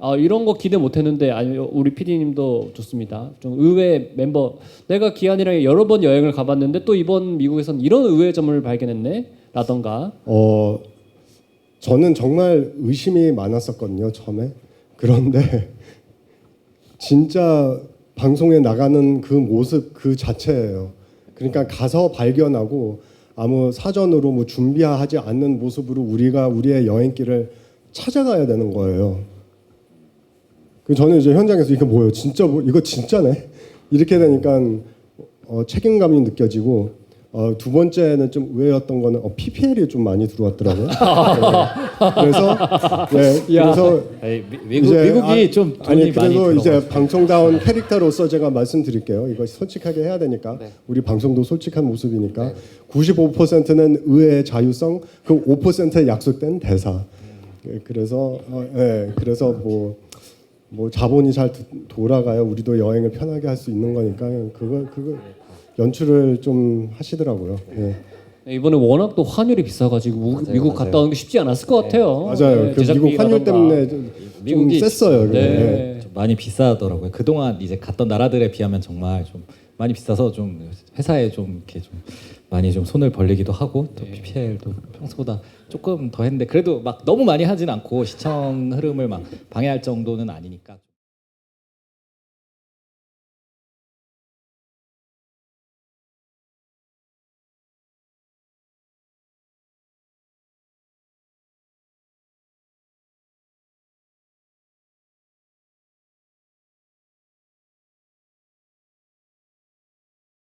아 이런 거 기대 못 했는데 아니 우리 PD님도 좋습니다. 좀 의외 멤버 내가 기한이랑 여러 번 여행을 가봤는데 또 이번 미국에선 이런 의외 점을 발견했네 라던가 어 저는 정말 의심이 많았었거든요 처음에 그런데 진짜 방송에 나가는 그 모습 그 자체예요. 그러니까 가서 발견하고 아무 사전으로 뭐 준비하지 않는 모습으로 우리가 우리의 여행길을 찾아가야 되는 거예요. 그 저는 이제 현장에서 이거 뭐예요? 진짜 뭐 이거 진짜네? 이렇게 되니까 어, 책임감이 느껴지고 어, 두 번째는 좀 의외였던 거는 어, PPL이 좀 많이 들어왔더라고요. 네. 그래서 네, 야. 그래서 에이, 미, 미국 미국이 아, 좀 돈이 아니 그래도 이제. 방송다운 캐릭터로서 제가 말씀드릴게요. 이거 솔직하게 해야 되니까 네. 우리 방송도 솔직한 모습이니까 95%는 의의 자유성, 그 5%의 약속된 대사. 예, 그래서 어, 예, 그래서 뭐. 뭐 자본이 잘 도- 돌아가야 우리도 여행을 편하게 할 수 있는 거니까 그거 그거 연출을 좀 하시더라고요. 예. 네, 이번에 워낙 또 환율이 비싸가지고 우- 미국 갔다 오는 게 쉽지 않았을 것 같아요. 맞아요. 네, 그 미국 환율 제작비라던가. 때문에 좀, 좀 미국이 셌어요. 그게. 예. 네. 좀 많이 비싸더라고요. 그동안 이제 갔던 나라들에 비하면 정말 좀 많이 비싸서 좀 회사에 좀 이렇게 좀 많이 좀 손을 벌리기도 하고 또 PPL도 평소보다 조금 더 했는데 그래도 막 너무 많이 하진 않고 시청 흐름을 막 방해할 정도는 아니니까